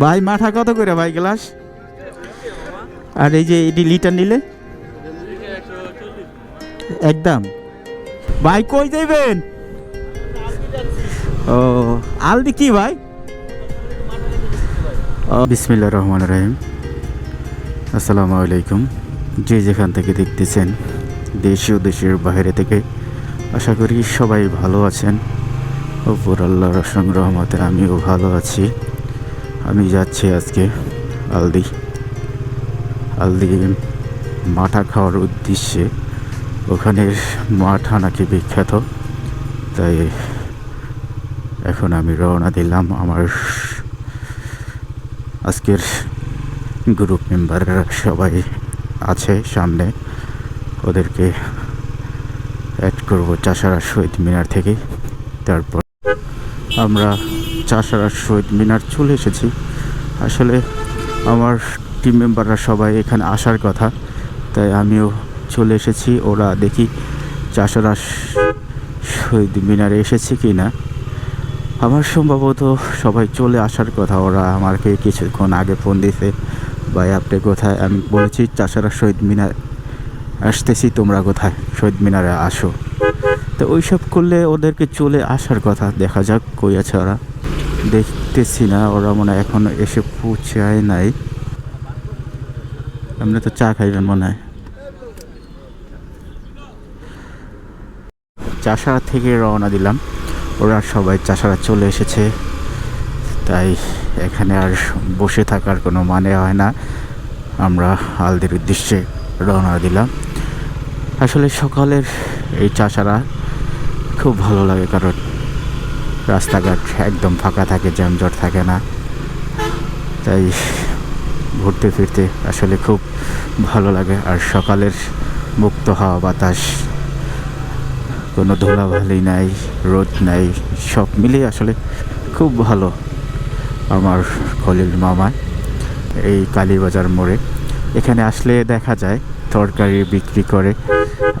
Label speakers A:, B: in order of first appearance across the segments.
A: ভাই, মাথা কত করে ভাই গ্লাস? আর এই যে, এটি লিটার নিলে? একদম। ভাই, কই যাইবেন? ও, আলদি কি ভাই? বিসমিল্লা রহমান রহিম। আসসালামু আলাইকুম। যে যেখান থেকে দেখতেছেন, দেশে ও দেশের বাইরে থেকে, আশা করি সবাই ভালো আছেন। ওপর আল্লাহর রহমতে আমিও ভালো আছি। আমি যাচ্ছি আজকে আলদি। আলদি মাঠা খাওয়ার উদ্দেশ্যে ওখানের মাঠা নাকি বিখ্যাত, তাই এখন আমি রওনা দিলাম আমার আজকের গ্রুপ মেম্বাররা সবাই আছে সামনে। ওদেরকে অ্যাড করব চাষারা শহীদ মিনার থেকে। তারপর আমরা চাষারা শহীদ মিনার চলে এসেছি। আসলে আমার টিম মেম্বাররা সবাই এখানে আসার কথা, তাই আমিও চলে এসেছি। ওরা দেখি চাষারা শহীদ মিনারে এসেছে কি না আমার সম্ভবত সবাই চলে আসার কথা, ওরা আমাকে কিছুক্ষণ আগে ফোন দিছে, ভাই, আপনি কোথায়? আমি বলেছি, চাষারা শহীদ মিনার আসতেছি, তোমরা কোথায়? শহীদ মিনারে আসো। তো ওইসব করলে ওদেরকে চলে আসার কথা, দেখা যাক কই আছে ওরা। দেখতেছি না, ওরা মনে হয় এখন এসে পৌঁছায় নাই। আপনি তো চা খাইবেন মনে হয়। চাষারা থেকে রওনা দিলাম। ওরা সবাই চাষারা চলে এসেছে। তাই এখানে আর বসে থাকার কোনো মানে হয় না। আমরা আলদের উদ্দেশ্যে রওনা দিলাম। আসলে সকালের এই চাষারা খুব ভালো লাগে কারণ রাস্তাঘাট একদম ফাঁকা থাকে জ্যামজট থাকে না। তাই ঘুরতে ফিরতে আসলে খুব ভালো লাগে। আর সকালের মুক্ত হাওয়া বাতাস, কোনো ধুলাবালি নাই, রোদ নাই, সব মিলিয়ে আসলে খুব ভালো আমার খলিল মামা এই কালীবাজার মোড়ে। এখানে আসলে দেখা যায় তরকারি বিক্রি করে।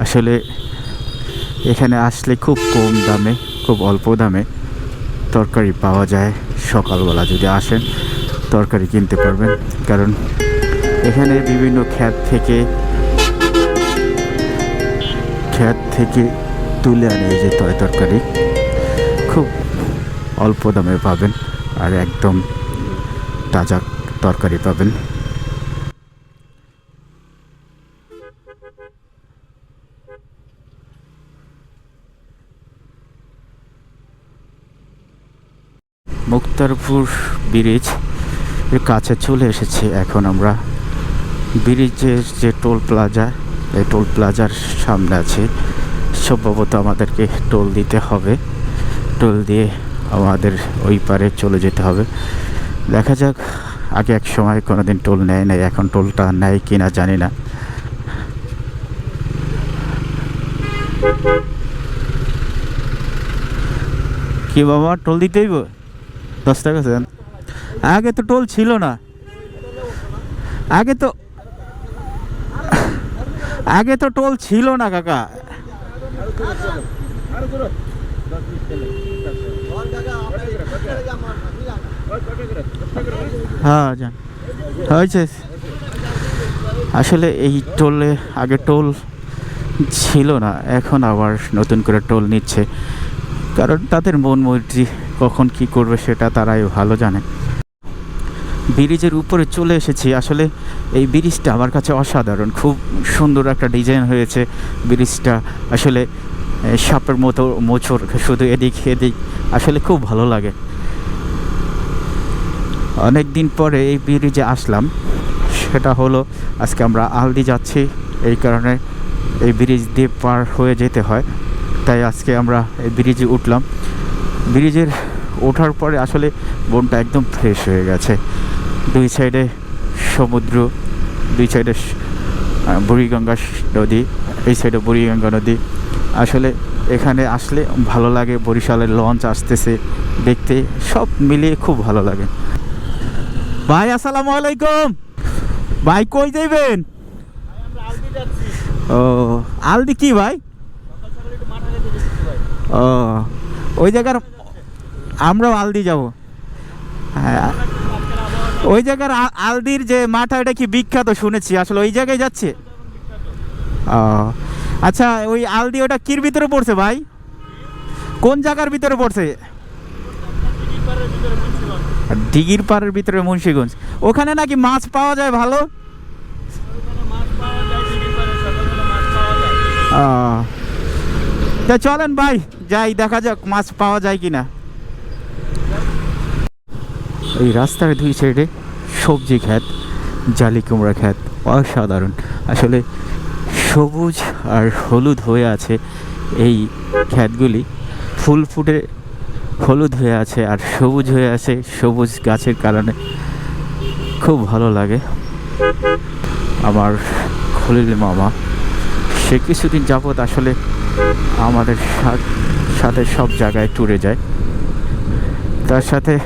A: আসলে এখানে আসলে খুব কম দামে, খুব অল্প দামে তরকারি পাওয়া যায় সকালবেলা যদি আসেন, তরকারি কিনতে পারবেন। কারণ এখানে বিভিন্ন খ্যাত থেকে খ্যাত থেকে তুলে আনে যে তয় তরকারি। খুব অল্প দামে পাবেন আর একদম তাজা তরকারি পাবেন। মুক্তারপুর ব্রিজের কাছে চলে এসেছি। এখন আমরা ব্রিজের যে টোল প্লাজা, এই টোল প্লাজার সামনে আছে। সম্ভবত আমাদেরকে টোল দিতে হবে। টোল দিয়ে আমাদের ওই পারে চলে যেতে হবে। দেখা যাক, আগে এক সময় কোনো দিন টোল নেয় নাই, এখন টোলটা নেয় কি না জানি না। কি বাবা, টোল দিতেই দশ টাকা সেন আগে তো টোল ছিল না। আগে তো আগে তো টোল ছিল না, কাকা। হ্যাঁ হয়েছে। আসলে এই টোলে আগে টোল ছিল না, এখন আবার নতুন করে টোল নিচ্ছে। কারণ তাদের মন মর্জি কখন কি করবে সেটা তারাই ভালো জানে। ব্রিজের উপরে চলে এসেছি। আসলে এই ব্রিজটা আমার কাছে অসাধারণ। খুব সুন্দর একটা ডিজাইন হয়েছে ব্রিজটা। আসলে সাপের মতো মোচর শুধু এদিক এদিক আসলে খুব ভালো লাগে। অনেক দিন পরে এই ব্রিজে আসলাম। সেটা হলো, আজকে আমরা আলদি যাচ্ছি। এই কারণে এই ব্রিজ দিয়ে পার হয়ে যেতে হয়। তাই আজকে আমরা এই ব্রিজে উঠলাম। ব্রিজের ওঠার পরে আসলে বনটা একদম ফ্রেশ হয়ে গেছে। দুই সাইডে সমুদ্র, দুই সাইডে বুড়িগঙ্গা নদী, এই সাইডে বুড়িগঙ্গা নদী। আসলে এখানে আসলে ভালো লাগে, বরিশালের লঞ্চ আসতেছে দেখতে, সব মিলিয়ে খুব ভালো লাগে। ভাই, আসসালামু আলাইকুম। ভাই, কই যাইবেন? ও, আলদি কি ভাই? ও, ওই জায়গার আমরাও আলদি যাব। ওই জায়গার আলদির যে মাঠা, এটা কি বিখ্যাত? শুনেছি। আসলে ওই জায়গায় যাচ্ছে? ও আচ্ছা ওই আলদি ওটা কির ভিতরে পড়ছে ভাই? কোন জায়গার ভিতরে পড়ছে? দিঘির পাড়ের ভিতরে, মুন্সিগঞ্জ। ওখানে নাকি মাছ পাওয়া যায় ভালো? তা চলেন ভাই, যাই, দেখা যাক মাছ পাওয়া যায় কিনা। এই রাস্তার দুই সাইডে সবজি ক্ষেত, জালি কুমড়া ক্ষেত, অসাধারণ। আসলে সবুজ আর হলুদ হয়ে আছে এই ক্ষেতগুলি। ফুল ফুটে হলুদ হয়ে আছে আর সবুজ হয়ে আছে সবুজ গাছের কারণে। খুব ভালো লাগে। আমার খলিল মামা, সে কিছুদিন যাবৎ আসলে আমাদের সাথে সব জায়গায় ট্যুরে যায়। তার সাথে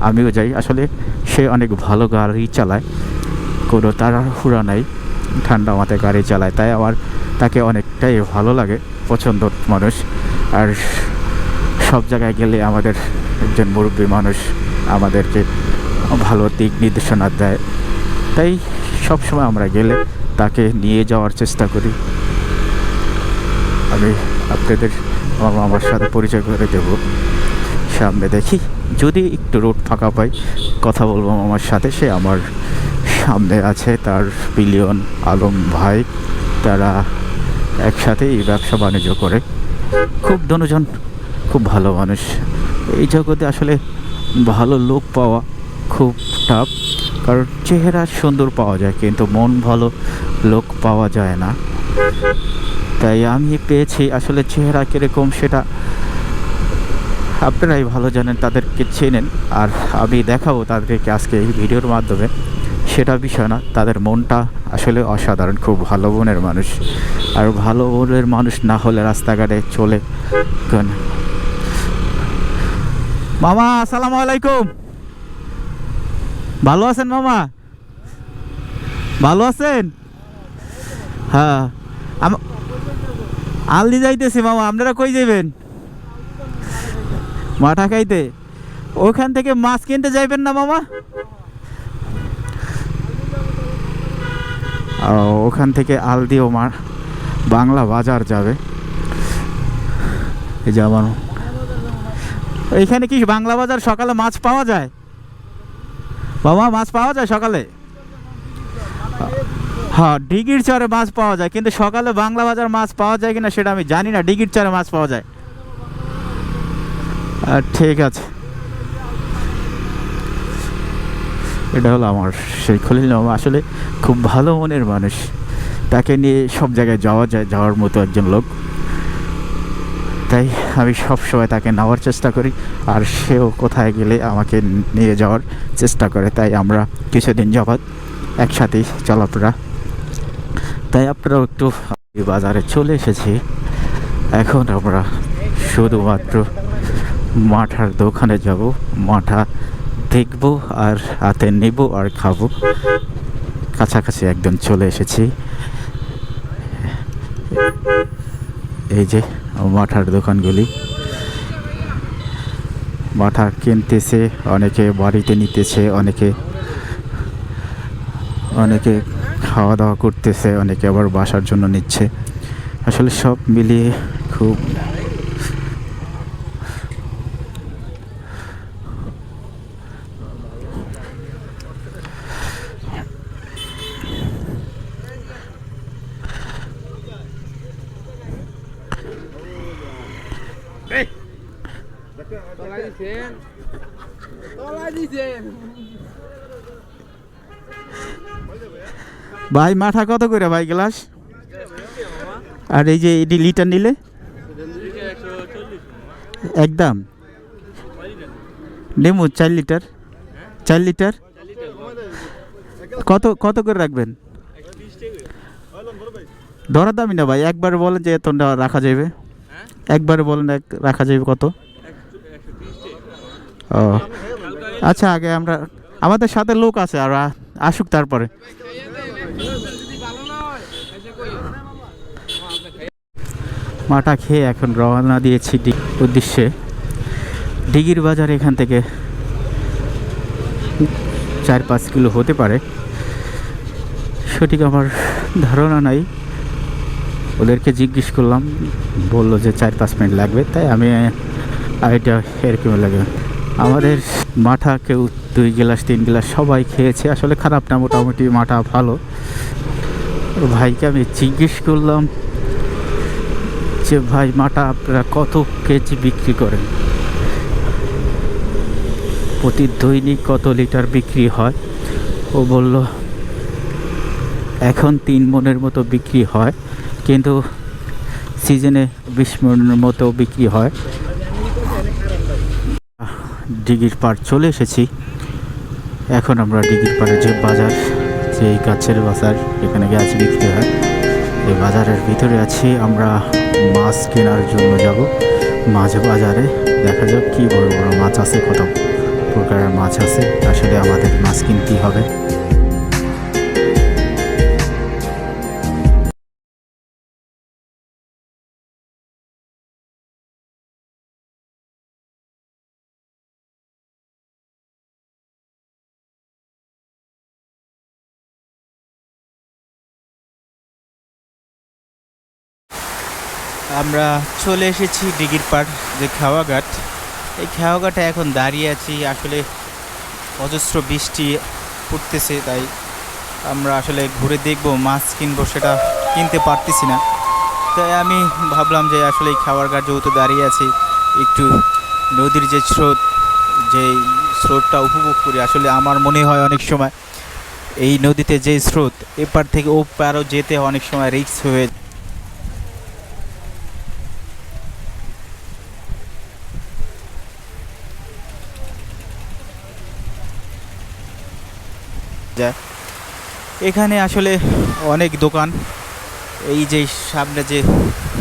A: আমিও যাই। আসলে সে অনেক ভালো গাড়ি চালায়। কোনো তাড়াহুড়া নাই। ঠান্ডা মাথায় গাড়ি চালায়। তাই আমার তাকে অনেকটাই ভালো লাগে, পছন্দ মানুষ। আর সব জায়গায় গেলে আমাদের একজন মুরব্বী মানুষ আমাদেরকে ভালো দিক নির্দেশনা দেয়। তাই সব সময় আমরা গেলে তাকে নিয়ে যাওয়ার চেষ্টা করি। আমি আপনাদের আমার মামার সাথে পরিচয় করে দেবো। সামনে দেখি, যদি একটু রোড ফাঁকা পাই, কথা বলব আমার সাথে। সে আমার সামনে আছে, তার বিলিয়ন আলম ভাই। তারা একসাথেই ব্যবসা বাণিজ্য করে। খুব দুজন খুব ভালো মানুষ। এই জগতে আসলে ভালো লোক পাওয়া খুব টাফ কারণ চেহারা সুন্দর পাওয়া যায়, কিন্তু মন ভালো লোক পাওয়া যায় না। তাই আমি পেয়েছি আসলে চেহারা কীরকম সেটা আপনারাই ভালো জানেন, তাদেরকে চেনেন। আর আমি দেখাবো তাদেরকে আজকে এই ভিডিওর মাধ্যমে। সেটা বিষয় না, তাদের মনটা আসলে অসাধারণ, খুব ভালো মনের মানুষ। আর ভালো মনের মানুষ না হলে রাস্তাঘাটে চলে মামা, আসসালামু আলাইকুম। ভালো আছেন মামা? ভালো আছেন? হ্যাঁ। আলদি যাইতেছি মামা, আপনারা কই যাইবেন? মাঠা খাইতে? ওখান থেকে মাছ কিনতে যাইবেন না মামা? ওখান থেকে আলদি ও মা, বাংলা বাজার যাবে। এই যে আমার এইখানে কি বাংলা বাজার সকালে মাছ পাওয়া যায়? বাবা মাছ পাওয়া যায় সকালে? হ্যাঁ ডিগির চরে মাছ পাওয়া যায়, কিন্তু সকালে বাংলা বাজার মাছ পাওয়া যায় কিনা সেটা আমি জানি না, ডিগির চরে মাছ পাওয়া যায়। ঠিক আছে। এটা হলো আমার সেই খলিল মামা আসলে খুব ভালো মনের মানুষ। তাকে নিয়ে সব জায়গায় যাওয়া যায়, যাওয়ার মতো একজন লোক। তাই আমি সব সময় তাকে নেওয়ার চেষ্টা করি। আর সেও কোথায় গেলে আমাকে নিয়ে যাওয়ার চেষ্টা করে, তাই আমরা কিছুদিন যাবৎ একসাথেই চলাফেরা। তাই আপনারাও একটু বাজারে চলে এসেছি। এখন আমরা শুধুমাত্র মাঠার দোকানে যাব, মাঠা দেখব আর হাতে নেব আর খাব। কাছাকাছি একদম চলে এসেছি। এই যে মাঠার দোকানগুলি। মাঠা কিনতেছে, অনেকে বাড়িতে নিতেছে, অনেকে অনেকে খাওয়া দাওয়া করতেছে, অনেকে আবার বাসার জন্য নিচ্ছে। আসলে সব মিলিয়ে খুব
B: তলা দিছেন তলা দিছেন
A: ভাই মাঠা কত করে ভাই গ্লাস? আর এই যে এটি লিটার নিলে? একদম। নেমু, চার লিটার। চার লিটার? কত কত করে রাখবেন? ধরা দামি না ভাই, একবার বলেন যে এতটা রাখা যাবে। একবার বলেন এক, রাখা যাবে কত? ও। আচ্ছা আগে আমরা, আমাদের সাথে লোক আছে, আর আসুক তারপরে
B: যদি ভালো না হয় এসে কই
A: মাটা খেয়ে এখন রওনা দিয়েছি উদ্দেশ্যে। ডিগির বাজার এখান থেকে চার পাঁচ কিলো হতে পারে। সঠিক আমার ধারণা নাই। ওদেরকে জিজ্ঞেস করলাম, বলল যে চার পাঁচ মিনিট লাগবে, তাই আমি আইটা এরকম লাগে। আমাদের মাঠা কেউ দুই গ্লাস, তিন গ্লাস সবাই খেয়েছে, আসলে খারাপ না, মোটামুটি মাঠা ভালো। ভাইকে আমি জিজ্ঞেস করলাম যে ভাই, মাটা আপনারা কত কেজি বিক্রি করেন? প্রতি দৈনিক কত লিটার বিক্রি হয়? ও বলল, এখন তিন মনের মতো বিক্রি হয়, কিন্তু সিজনে বিশ মনের মতো বিক্রি হয়। ডিগির পার চলে এসেছি। এখন আমরা ডিগির পাড়ে যে বাজার যে গাছের বাজার এখানে গাছ বিক্রি হয়, এই বাজারের ভিতরে আছি। আমরা মাছ কেনার জন্য যাব। মাছ বাজারে দেখা যাক কি বড় বড় মাছ আছে কত প্রকারের মাছ আছে আসলে আমাদের মাছ কিনতেই হবে। আমরা চলে এসেছি দিঘির পাড় যে খাওয়াঘাট। এই খাওয়াঘাটে এখন দাঁড়িয়ে আছি। আসলে অজস্র বৃষ্টি পড়তেছে, তাই আমরা আসলে ঘুরে দেখব, মাছ কিনবো সেটা কিনতে পারতেছি না। তাই আমি ভাবলাম যে আসলে এই খাওয়ার ঘাট যেহেতু দাঁড়িয়ে আছি, একটু নদীর যে স্রোত, যে স্রোতটা উপভোগ করি, আসলে আমার মনে হয় অনেক সময় এই নদীতে যে স্রোত, এপার থেকে ও পারও যেতে অনেক সময় রিক্স হয়ে যায় এখানে আসলে অনেক দোকান। এই যে সামনে যে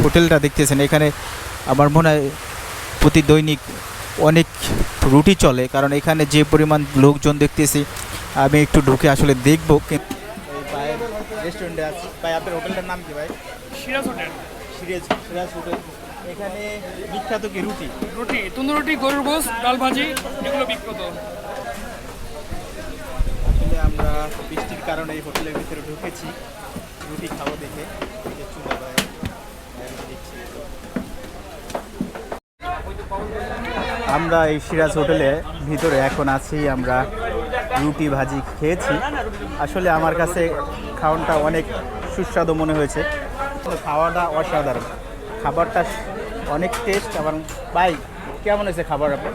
A: হোটেলটা দেখতেছেন এখানে আমার মনে হয় প্রতি দৈনিক অনেক রুটি চলে। কারণ এখানে যে পরিমাণ লোকজন দেখতেছি আমি একটু ঢুকে আসলে দেখব। রেস্টুরেন্টে আছি। ভাই আপনার হোটেলটার নাম কি ভাই?
B: সিরাজ হোটেল।
A: সিরাজ সিরাজ হোটেল। এখানে বিখ্যাত কি রুটি?
B: রুটি তন্দুর রুটি গরুর গোস ডাল ভাজি এগুলো বিখ্যাত।
A: আমরা বৃষ্টির কারণে এই হোটেলের ভিতরে ঢুকেছি। রুটি খাব দেখে। আমরা এই সিরাজ হোটেলে ভিতরে এখন আছি, আমরা রুটি ভাজি খেয়েছি। আসলে আমার কাছে খাওয়ানটা অনেক সুস্বাদু মনে হয়েছে। খাওয়াটা অসাধারণ। খাবারটা অনেক টেস্ট আবার ভাই, কেমন হয়েছে খাবার আপনার?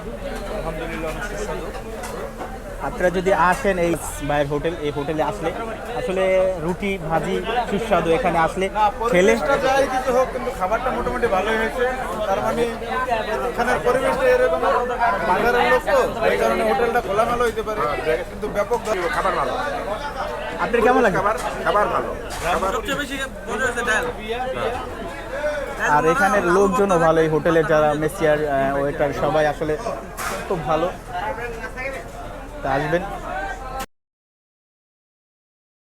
A: আপনারা যদি আসেন এই বাইরের হোটেল এই হোটেলে আসলে আসলে রুটি ভাজি সুস্বাদু এখানে আসলে খেলে।
C: কিন্তু খাবারটা মোটামুটি ভালোই হয়েছে। তার মানে এখানের পরিবেশটা এরকম বাজারের লোক তো এই কারণে হোটেলটা খোলামেলা হইতে পারে। কিন্তু ব্যাপক খাবার ভালো।
A: আপনার কেমন লাগে?
C: খাবার খাবার ভালো।
A: আর এখানের লোকজনও ভালো এই হোটেলের যারা মেসিয়ার ওয়েটার সবাই আসলে খুব ভালো। তা আসবেন